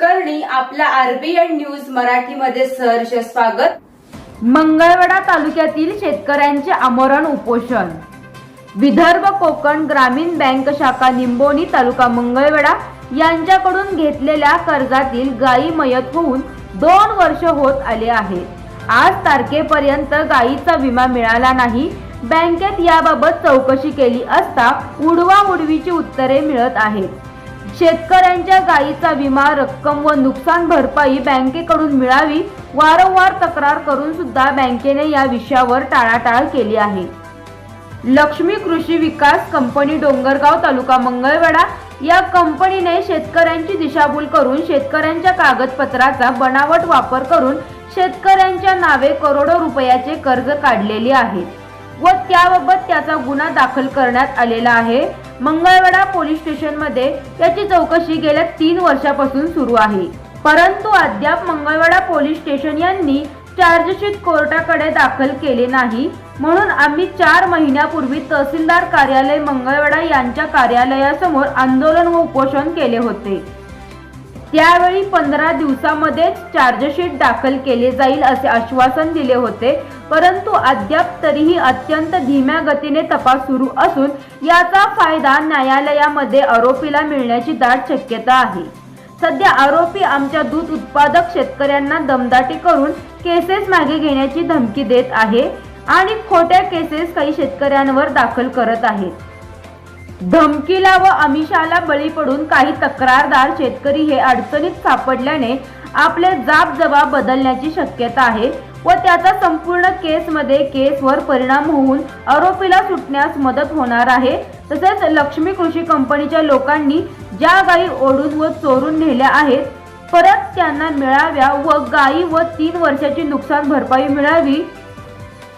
कुलकर्णी आपल्या RBN news मराठीमध्ये सहर्ष स्वागत. मंगळवेढा तालुक्यातील शेतकऱ्यांचे आमरण उपोषण. विदर्भ कोकण ग्रामीण बँक शाखा निंबोनी तालुका मंगळवेढा यांच्याकडून घेतलेल्या कर्जातील गायी मयत होऊन दोन वर्ष होत आले आहेत आज तारखेपर्यंत गायीचा विमा मिळाला नाही. बँकेत याबाबत चौकशी केली असता उडवा उडवीची उत्तरे मिळत आहेत. शेतकऱ्यांच्या गायीचा विमा रक्कम व नुकसान भरपाई बँकेकडून मिळावी वारंवार तक्रार करून सुद्धा बँकेने या विषयावर टाळाटाळ केली आहे. लक्ष्मी कृषी विकास कंपनी डोंगरगाव तालुका मंगळवाडा या कंपनीने शेतकऱ्यांची दिशाभूल करून शेतकऱ्यांच्या कागदपत्राचा बनावट वापर करून शेतकऱ्यांच्या नावे करोडो रुपयाचे कर्ज काढलेले आहे व त्याबाबत त्याचा गुन्हा दाखल करण्यात आलेला आहे. मंगळवेढा पोलीस स्टेशनमध्ये याची चौकशी गेल्या तीन वर्षापासून सुरू आहे. परंतु अद्याप मंगळवेढा पोलीस स्टेशन यांनी चार्जशीट कोर्टाकडे दाखल केले नाही. म्हणून आम्ही चार महिन्यापूर्वी तहसीलदार कार्यालय मंगळवेढा यांच्या कार्यालयासमोर आंदोलन व उपोषण केले होते. त्यावेळी पंधरा दिवसामध्येच चार्जशीट दाखल केले जाईल असे आश्वासन दिले होते. परंतु अद्याप तरीही अत्यंत धीम्या गतीने तपास सुरू असून याचा फायदा न्यायालयामध्ये आरोपीला मिळण्याची दाट शक्यता आहे. सध्या आरोपी आमच्या दूध उत्पादक शेतकऱ्यांना दमदाटी करून केसेस मागे घेण्याची धमकी देत आहे आणि खोट्या केसेस काही शेतकऱ्यांवर दाखल करत आहेत. धमकीला व अमिषाला बळी पडून काही तक्रारदार शेतकरी हे अडचणीत सापडल्याने आपले जाब जबाब बदलण्याची शक्यता आहे व त्याचा संपूर्ण केसमध्ये केसवर परिणाम होऊन आरोपीला सुटण्यास मदत होणार आहे. तसेच लक्ष्मी कृषी कंपनीच्या लोकांनी ज्या गायी ओढून व चोरून नेल्या आहेत परत त्यांना मिळाव्या व गायी व तीन वर्षाची नुकसान भरपाई मिळावी.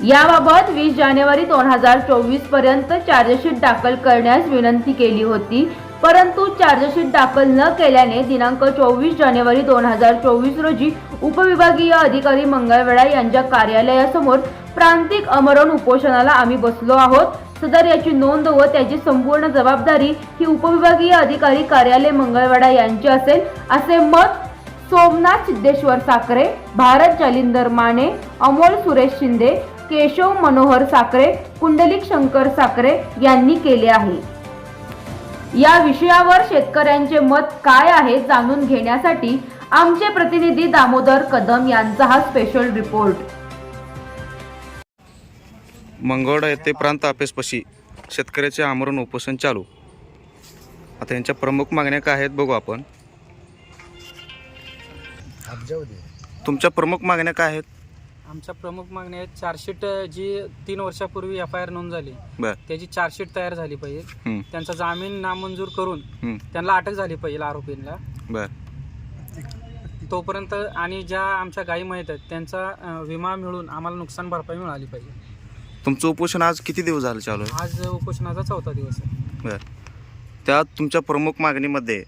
याबाबत वीस जानेवारी दोन हजार चोवीसपर्यंत चार्जशीट दाखल करण्यास विनंती केली होती. परंतु चार्जशीट दाखल न केल्याने दिनांक चोवीस जानेवारी दोन हजार चोवीस रोजी उपविभागीय अधिकारी मंगळवेळा यांच्या कार्यालयासमोर प्रांतिक अमरण उपोषणाला आम्ही बसलो आहोत. सदर याची नोंद व त्याची संपूर्ण जबाबदारी ही उपविभागीय अधिकारी कार्यालय मंगळवेढा यांची असेल. असे मत सोमनाथ सिद्धेश्वर साखरे भारत जालिंदर माने अमोल सुरेश शिंदे केशव मनोहर साखरे कुंडलिक शंकर साखरे यांनी केले आहे. या विषयावर शेतकऱ्यांचे मत काय आहे जाणून घेण्यासाठी आमचे प्रतिनिधी दामोदर कदम यांचा हा स्पेशल रिपोर्ट मंगळवाडा येथे प्रांत ऑफिसपाशी शेतकऱ्याचे आमरण उपोषण चालू. आता यांच्या प्रमुख मागण्या काय आहेत बघू आपण. तुमच्या प्रमुख मागण्या काय आहेत? आमच्या प्रमुख मागण्या आहेत चार्जशीट जी तीन वर्षापूर्वी एफ आय आर नोंद झाली बर. त्याची चार्जशीट तयार झाली पाहिजे. त्यांचा जामीन नामंजूर करून त्यांना अटक झाली पाहिजे आरोपींना. बर. तोपर्यंत आणि ज्या आमच्या गायी माहीत आहेत त्यांचा अं, विमा मिळून आम्हाला नुकसान भरपाई मिळाली पाहिजे. तुमचं उपोषण आज किती दिवस झालं चालू आहे? आज उपोषणाचा चौथा दिवस आहे. बर. त्यात तुमच्या प्रमुख मागणीमध्ये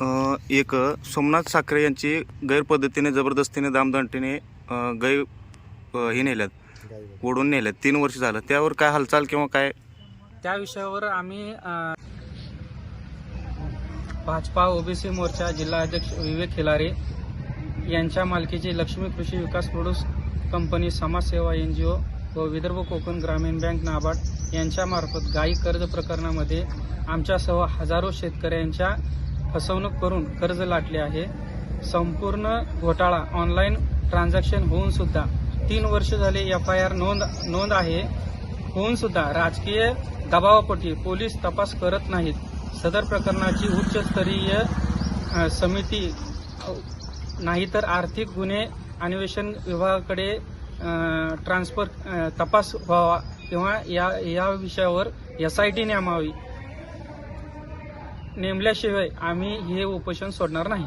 अं, एक सोमनाथ साखरे यांची गैरपद्धतीने जबरदस्तीने दामदंडीने अं, अं, हे नेल्यात ओढून नेल्यात. तीन वर्ष झालं. त्यावर काय हालचाल किंवा काय? त्या विषयावर आम्ही अं, भाजपा ओबीसी मोर्चा जिल्हा अध्यक्ष विवेक खिलारे यांच्या मालकीची लक्ष्मी कृषी विकास प्रोड्यूस कंपनी समाजसेवा एन जी ओ व विदर्भ कोकण ग्रामीण बँक नाबार्ड यांच्यामार्फत गायी कर्ज प्रकरणामध्ये आमच्यासह हजारो शेतकऱ्यांच्या फसवणूक करून कर्ज लाटले आहे. संपूर्ण घोटाळा ऑनलाईन ट्रान्झॅक्शन होऊन सुद्धा तीन वर्ष झाले एफ आय आर नोंद नोंद आहे. होऊन सुद्धा राजकीय दबावापोटी पोलीस तपास करत नाहीत. सदर प्रकरणाची उच्चस्तरीय समिती नाहीतर आर्थिक गुन्हे अन्वेषण विभागाकडे ट्रान्सफर तपास व्हावा किंवा या या विषयावर एस आय टी नेमावी. नेमल्याशिवाय आम्ही हे उपोषण सोडणार नाही.